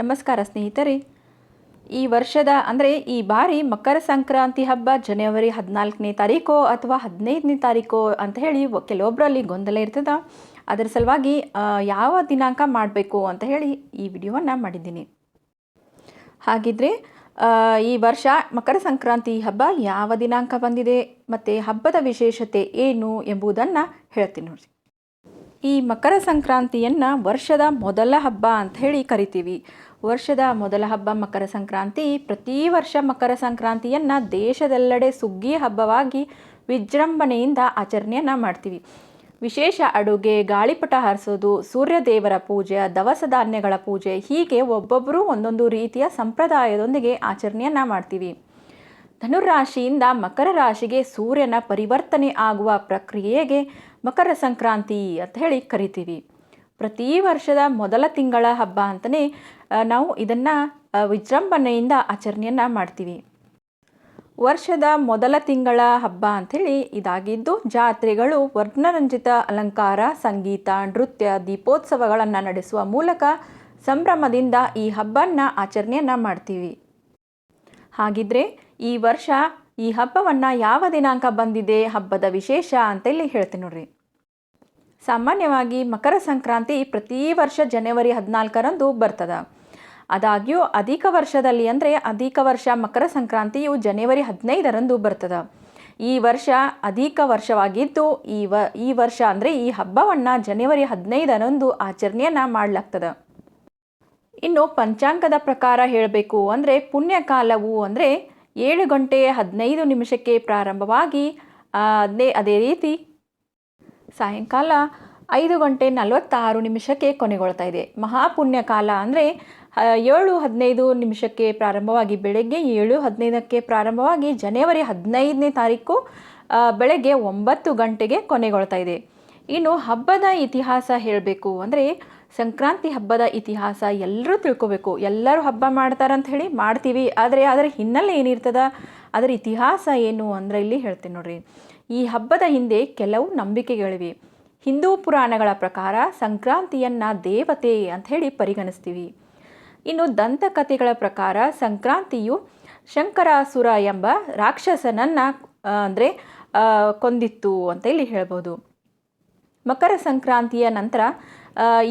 ನಮಸ್ಕಾರ ಸ್ನೇಹಿತರೆ. ಈ ವರ್ಷದ, ಅಂದರೆ ಈ ಬಾರಿ ಮಕರ ಸಂಕ್ರಾಂತಿ ಹಬ್ಬ ಜನವರಿ ಹದಿನಾಲ್ಕನೇ ತಾರೀಕೋ ಅಥವಾ ಹದಿನೈದನೇ ತಾರೀಕೋ ಅಂತ ಹೇಳಿ ಕೆಲವೊಬ್ಬರಲ್ಲಿ ಗೊಂದಲ ಇರ್ತದೆ. ಅದರ ಸಲುವಾಗಿ ಯಾವ ದಿನಾಂಕ ಮಾಡಬೇಕು ಅಂತ ಹೇಳಿ ಈ ವಿಡಿಯೋವನ್ನು ಮಾಡಿದ್ದೀನಿ. ಹಾಗಿದ್ರೆ ಈ ವರ್ಷ ಮಕರ ಸಂಕ್ರಾಂತಿ ಹಬ್ಬ ಯಾವ ದಿನಾಂಕ ಬಂದಿದೆ, ಮತ್ತು ಹಬ್ಬದ ವಿಶೇಷತೆ ಏನು ಎಂಬುದನ್ನು ಹೇಳ್ತೀನಿ ನೋಡಿ ಈ ಮಕರ ಸಂಕ್ರಾಂತಿಯನ್ನು ವರ್ಷದ ಮೊದಲ ಹಬ್ಬ ಅಂತ ಹೇಳಿ ಕರಿತೀವಿ. ವರ್ಷದ ಮೊದಲ ಹಬ್ಬ ಮಕರ ಸಂಕ್ರಾಂತಿ, ಪ್ರತಿ ವರ್ಷ ಮಕರ ಸಂಕ್ರಾಂತಿಯನ್ನು ದೇಶದೆಲ್ಲೆಡೆ ಸುಗ್ಗಿ ಹಬ್ಬವಾಗಿ ವಿಜೃಂಭಣೆಯಿಂದ ಆಚರಣೆಯನ್ನು ಮಾಡ್ತೀವಿ. ವಿಶೇಷ ಅಡುಗೆ, ಗಾಳಿಪಟ ಹಾರಿಸೋದು, ಸೂರ್ಯದೇವರ ಪೂಜೆ, ದವಸ ಧಾನ್ಯಗಳ ಪೂಜೆ ಹೀಗೆ ಒಬ್ಬೊಬ್ಬರು ಒಂದೊಂದು ರೀತಿಯ ಸಂಪ್ರದಾಯದೊಂದಿಗೆ ಆಚರಣೆಯನ್ನು ಮಾಡ್ತೀವಿ. ಧನುರಾಶಿಯಿಂದ ಮಕರ ರಾಶಿಗೆ ಸೂರ್ಯನ ಪರಿವರ್ತನೆ ಆಗುವ ಪ್ರಕ್ರಿಯೆಗೆ ಮಕರ ಸಂಕ್ರಾಂತಿ ಅಂತ ಹೇಳಿ ಕರಿತೀವಿ. ಪ್ರತಿ ವರ್ಷದ ಮೊದಲ ತಿಂಗಳ ಹಬ್ಬ ಅಂತಲೇ ನಾವು ಇದನ್ನು ವಿಜೃಂಭಣೆಯಿಂದ ಆಚರಣೆಯನ್ನು ಮಾಡ್ತೀವಿ. ವರ್ಷದ ಮೊದಲ ತಿಂಗಳ ಹಬ್ಬ ಅಂಥೇಳಿ ಇದಾಗಿದ್ದು, ಜಾತ್ರೆಗಳು ವರ್ಣರಂಜಿತ ಅಲಂಕಾರ, ಸಂಗೀತ, ನೃತ್ಯ, ದೀಪೋತ್ಸವಗಳನ್ನು ನಡೆಸುವ ಮೂಲಕ ಸಂಭ್ರಮದಿಂದ ಈ ಹಬ್ಬನ ಆಚರಣೆಯನ್ನು ಮಾಡ್ತೀವಿ. ಹಾಗಿದ್ರೆ ಈ ವರ್ಷ ಈ ಹಬ್ಬವನ್ನು ಯಾವ ದಿನಾಂಕ ಬಂದಿದೆ, ಹಬ್ಬದ ವಿಶೇಷ ಅಂತೇಳಿ ಹೇಳ್ತೀನಿ ನೋಡ್ರಿ. ಸಾಮಾನ್ಯವಾಗಿ ಮಕರ ಸಂಕ್ರಾಂತಿ ಪ್ರತಿ ವರ್ಷ ಜನವರಿ ಹದಿನಾಲ್ಕರಂದು ಬರ್ತದ. ಆದಾಗ್ಯೂ ಅಧಿಕ ವರ್ಷದಲ್ಲಿ ಅಂದರೆ ಅಧಿಕ ವರ್ಷ ಮಕರ ಸಂಕ್ರಾಂತಿಯು ಜನವರಿ ಹದಿನೈದರಂದು ಬರ್ತದ. ಈ ವರ್ಷ ಅಧಿಕ ವರ್ಷವಾಗಿದ್ದು ಈ ವ, ಈ ವರ್ಷ ಅಂದರೆ ಈ ಹಬ್ಬವನ್ನು ಜನವರಿ ಹದಿನೈದರಂದು ಆಚರಣೆಯನ್ನು ಮಾಡಲಾಗ್ತದೆ. ಇನ್ನು ಪಂಚಾಂಗದ ಪ್ರಕಾರ ಹೇಳಬೇಕು ಅಂದರೆ ಪುಣ್ಯಕಾಲವು ಅಂದರೆ ಏಳು ಗಂಟೆ ಹದಿನೈದು ನಿಮಿಷಕ್ಕೆ ಪ್ರಾರಂಭವಾಗಿ ಅದೇ ಅದೇ ರೀತಿ ಸಾಯಂಕಾಲ ಐದು ಗಂಟೆ ನಲವತ್ತಾರು ನಿಮಿಷಕ್ಕೆ ಕೊನೆಗೊಳ್ತಾ ಇದೆ. ಮಹಾಪುಣ್ಯ ಕಾಲ ಅಂದರೆ ಏಳು ಹದಿನೈದು ನಿಮಿಷಕ್ಕೆ ಪ್ರಾರಂಭವಾಗಿ, ಬೆಳಗ್ಗೆ ಏಳು ಹದಿನೈದಕ್ಕೆ ಪ್ರಾರಂಭವಾಗಿ, ಜನವರಿ ಹದಿನೈದನೇ ತಾರೀಕು ಬೆಳಗ್ಗೆ ಒಂಬತ್ತು ಗಂಟೆಗೆ ಕೊನೆಗೊಳ್ತಾ ಇದೆ. ಇನ್ನು ಹಬ್ಬದ ಇತಿಹಾಸ ಹೇಳಬೇಕು ಅಂದರೆ ಸಂಕ್ರಾಂತಿ ಹಬ್ಬದ ಇತಿಹಾಸ ಎಲ್ಲರೂ ತಿಳ್ಕೊಬೇಕು. ಎಲ್ಲರೂ ಹಬ್ಬ ಮಾಡ್ತಾರಂತ ಹೇಳಿ ಮಾಡ್ತೀವಿ. ಆದರೆ ಅದರ ಹಿನ್ನೆಲೆ ಏನಿರ್ತದ? ಅದರ ಇತಿಹಾಸ ಏನು ಅಂದರೆ ಇಲ್ಲಿ ಹೇಳ್ತೀನಿ ನೋಡ್ರಿ. ಈ ಹಬ್ಬದ ಹಿಂದೆ ಕೆಲವು ನಂಬಿಕೆಗಳಿವೆ. ಹಿಂದೂ ಪುರಾಣಗಳ ಪ್ರಕಾರ ಸಂಕ್ರಾಂತಿಯನ್ನು ದೇವತೆ ಅಂತ ಹೇಳಿ ಪರಿಗಣಿಸ್ತೀವಿ. ಇನ್ನು ದಂತಕಥೆಗಳ ಪ್ರಕಾರ ಸಂಕ್ರಾಂತಿಯು ಶಂಕರಾಸುರ ಎಂಬ ರಾಕ್ಷಸನನ್ನು ಅಂದರೆ ಕೊಂದಿತ್ತು ಅಂತ ಇಲ್ಲಿ ಹೇಳ್ಬೋದು. ಮಕರ ಸಂಕ್ರಾಂತಿಯ ನಂತರ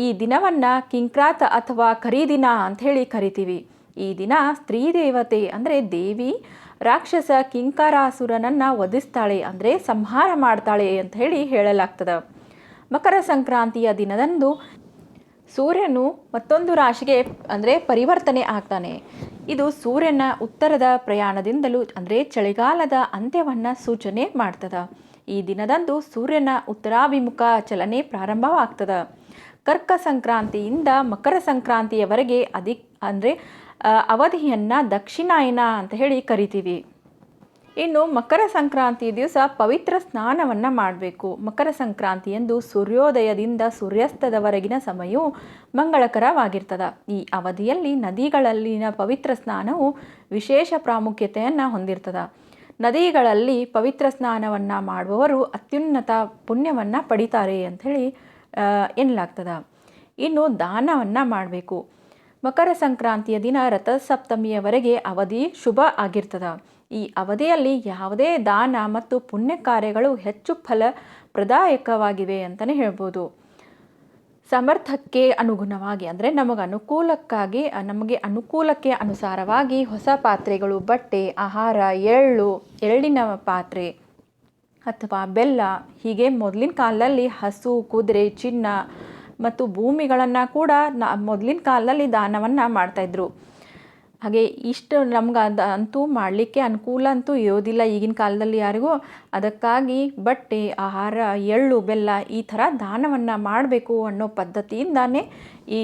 ಈ ದಿನವನ್ನು ಕಿಂಕ್ರಾತ ಅಥವಾ ಕರಿದಿನ ಅಂಥೇಳಿ ಕರಿತೀವಿ. ಈ ದಿನ ಸ್ತ್ರೀ ದೇವತೆ, ಅಂದರೆ ದೇವಿ, ರಾಕ್ಷಸ ಕಿಂಕಾರಾಸುರನನ್ನು ವಧಿಸ್ತಾಳೆ, ಅಂದರೆ ಸಂಹಾರ ಮಾಡ್ತಾಳೆ ಅಂತ ಹೇಳಿ ಹೇಳಲಾಗ್ತದೆ. ಮಕರ ಸಂಕ್ರಾಂತಿಯ ದಿನದಂದು ಸೂರ್ಯನು ಮತ್ತೊಂದು ರಾಶಿಗೆ, ಅಂದರೆ ಪರಿವರ್ತನೆ ಆಗ್ತಾನೆ. ಇದು ಸೂರ್ಯನ ಉತ್ತರದ ಪ್ರಯಾಣದಿಂದಲೂ, ಅಂದರೆ ಚಳಿಗಾಲದ ಅಂತ್ಯವನ್ನು ಸೂಚನೆ ಮಾಡ್ತದ. ಈ ದಿನದಂದು ಸೂರ್ಯನ ಉತ್ತರಾಭಿಮುಖ ಚಲನೆ ಪ್ರಾರಂಭವಾಗ್ತದ. ಕರ್ಕ ಸಂಕ್ರಾಂತಿಯಿಂದ ಮಕರ ಸಂಕ್ರಾಂತಿಯವರೆಗೆ ಅಧಿಕ, ಅಂದರೆ ಅವಧಿಯನ್ನು ದಕ್ಷಿಣಾಯನ ಅಂತ ಹೇಳಿ ಕರಿತೀವಿ. ಇನ್ನು ಮಕರ ಸಂಕ್ರಾಂತಿ ದಿವಸ ಪವಿತ್ರ ಸ್ನಾನವನ್ನು ಮಾಡಬೇಕು. ಮಕರ ಸಂಕ್ರಾಂತಿಯಂದು ಸೂರ್ಯೋದಯದಿಂದ ಸೂರ್ಯಾಸ್ತದವರೆಗಿನ ಸಮಯವು ಮಂಗಳಕರವಾಗಿರ್ತದೆ. ಈ ಅವಧಿಯಲ್ಲಿ ನದಿಗಳಲ್ಲಿನ ಪವಿತ್ರ ಸ್ನಾನವು ವಿಶೇಷ ಪ್ರಾಮುಖ್ಯತೆಯನ್ನು ಹೊಂದಿರ್ತದೆ. ನದಿಗಳಲ್ಲಿ ಪವಿತ್ರ ಸ್ನಾನವನ್ನು ಮಾಡುವವರು ಅತ್ಯುನ್ನತ ಪುಣ್ಯವನ್ನು ಪಡಿತಾರೆ ಅಂಥೇಳಿ ಎನ್ನಲಾಗ್ತದೆ. ಇನ್ನು ದಾನವನ್ನು ಮಾಡಬೇಕು. ಮಕರ ಸಂಕ್ರಾಂತಿಯ ದಿನ ರಥಸಪ್ತಮಿಯವರೆಗೆ ಅವಧಿ ಶುಭ ಆಗಿರ್ತದ. ಈ ಅವಧಿಯಲ್ಲಿ ಯಾವುದೇ ದಾನ ಮತ್ತು ಪುಣ್ಯ ಕಾರ್ಯಗಳು ಹೆಚ್ಚು ಫಲ ಪ್ರದಾಯಕವಾಗಿವೆ ಅಂತಲೇ ಹೇಳ್ಬೋದು. ಸಮರ್ಥಕ್ಕೆ ಅನುಗುಣವಾಗಿ ಅಂದರೆ ನಮಗೆ ಅನುಕೂಲಕ್ಕಾಗಿ, ನಮಗೆ ಅನುಕೂಲಕ್ಕೆ ಅನುಸಾರವಾಗಿ ಹೊಸ ಪಾತ್ರೆಗಳು, ಬಟ್ಟೆ, ಆಹಾರ, ಎಳ್ಳು, ಎಳ್ಳಿನ ಪಾತ್ರೆ ಅಥವಾ ಬೆಲ್ಲ, ಹೀಗೆ ಮೊದಲಿನ ಕಾಲದಲ್ಲಿ ಹಸು, ಕುದುರೆ, ಚಿನ್ನ ಮತ್ತು ಭೂಮಿಗಳನ್ನು ಕೂಡ ನ ಮೊದಲಿನ ಕಾಲದಲ್ಲಿ ದಾನವನ್ನು ಮಾಡ್ತಾಯಿದ್ರು ಹಾಗೆ ಇಷ್ಟು ನಮ್ಗೆ ಅದು ಅಂತೂ ಮಾಡಲಿಕ್ಕೆ ಅನುಕೂಲ ಅಂತೂ ಇರೋದಿಲ್ಲ ಈಗಿನ ಕಾಲದಲ್ಲಿ ಯಾರಿಗೂ. ಅದಕ್ಕಾಗಿ ಬಟ್ಟೆ, ಆಹಾರ, ಎಳ್ಳು, ಬೆಲ್ಲ ಈ ಥರ ದಾನವನ್ನು ಮಾಡಬೇಕು ಅನ್ನೋ ಪದ್ಧತಿಯಿಂದಾನೇ ಈ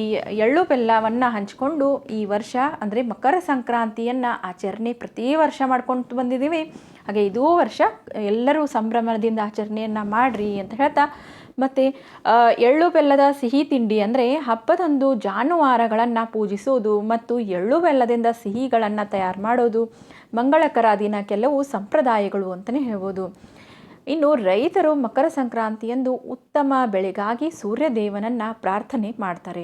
ಎಳ್ಳು, ಬೆಲ್ಲವನ್ನು ಹಂಚಿಕೊಂಡು ಈ ವರ್ಷ ಅಂದರೆ ಮಕರ ಸಂಕ್ರಾಂತಿಯನ್ನು ಆಚರಣೆ ಪ್ರತಿ ವರ್ಷ ಮಾಡ್ಕೊಂಡು ಬಂದಿದ್ದೀವಿ. ಹಾಗೆ ಇದೂ ವರ್ಷ ಎಲ್ಲರೂ ಸಂಭ್ರಮದಿಂದ ಆಚರಣೆಯನ್ನು ಮಾಡಿರಿ ಅಂತ ಹೇಳ್ತಾ ಮತ್ತು ಎಳ್ಳು ಬೆಲ್ಲದ ಸಿಹಿ ತಿಂಡಿ ಅಂದರೆ ಹಬ್ಬದಂದು ಜಾನುವಾರಗಳನ್ನು ಪೂಜಿಸೋದು ಮತ್ತು ಎಳ್ಳು ಬೆಲ್ಲದಿಂದ ಸಿಹಿಗಳನ್ನು ತಯಾರು ಮಾಡೋದು ಮಂಗಳಕರ ದಿನ ಕೆಲವು ಸಂಪ್ರದಾಯಗಳು ಅಂತಲೇ ಹೇಳ್ಬೋದು. ಇನ್ನು ರೈತರು ಮಕರ ಸಂಕ್ರಾಂತಿಯಂದು ಉತ್ತಮ ಬೆಳೆಗಾಗಿ ಸೂರ್ಯದೇವನನ್ನು ಪ್ರಾರ್ಥನೆ ಮಾಡ್ತಾರೆ.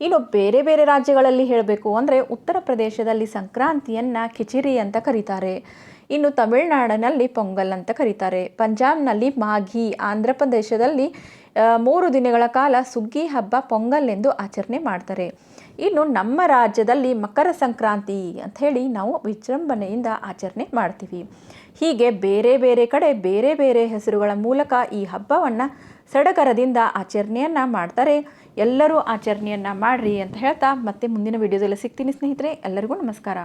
ಇನ್ನು ಬೇರೆ ಬೇರೆ ರಾಜ್ಯಗಳಲ್ಲಿ ಹೇಳಬೇಕು ಅಂದರೆ ಉತ್ತರ ಪ್ರದೇಶದಲ್ಲಿ ಸಂಕ್ರಾಂತಿಯನ್ನು ಕಿಚಿರಿ ಅಂತ ಕರೀತಾರೆ. ಇನ್ನು ತಮಿಳುನಾಡಿನಲ್ಲಿ ಪೊಂಗಲ್ ಅಂತ ಕರೀತಾರೆ. ಪಂಜಾಬ್ನಲ್ಲಿ ಮಾಘಿ, ಆಂಧ್ರ ಪ್ರದೇಶದಲ್ಲಿ ಮೂರು ದಿನಗಳ ಕಾಲ ಸುಗ್ಗಿ ಹಬ್ಬ ಪೊಂಗಲ್ ಎಂದು ಆಚರಣೆ ಮಾಡ್ತಾರೆ. ಇನ್ನು ನಮ್ಮ ರಾಜ್ಯದಲ್ಲಿ ಮಕರ ಸಂಕ್ರಾಂತಿ ಅಂತ ಹೇಳಿ ನಾವು ವಿಜೃಂಭಣೆಯಿಂದ ಆಚರಣೆ ಮಾಡ್ತೀವಿ. ಹೀಗೆ ಬೇರೆ ಬೇರೆ ಕಡೆ ಬೇರೆ ಬೇರೆ ಹೆಸರುಗಳ ಮೂಲಕ ಈ ಹಬ್ಬವನ್ನು ಸಡಗರದಿಂದ ಆಚರಣೆಯನ್ನು ಮಾಡ್ತಾರೆ. ಎಲ್ಲರೂ ಆಚರಣೆಯನ್ನು ಮಾಡ್ರಿ ಅಂತ ಹೇಳ್ತಾ ಮತ್ತೆ ಮುಂದಿನ ವಿಡಿಯೋದಲ್ಲಿ ಸಿಗ್ತೀನಿ ಸ್ನೇಹಿತರೆ. ಎಲ್ಲರಿಗೂ ನಮಸ್ಕಾರ.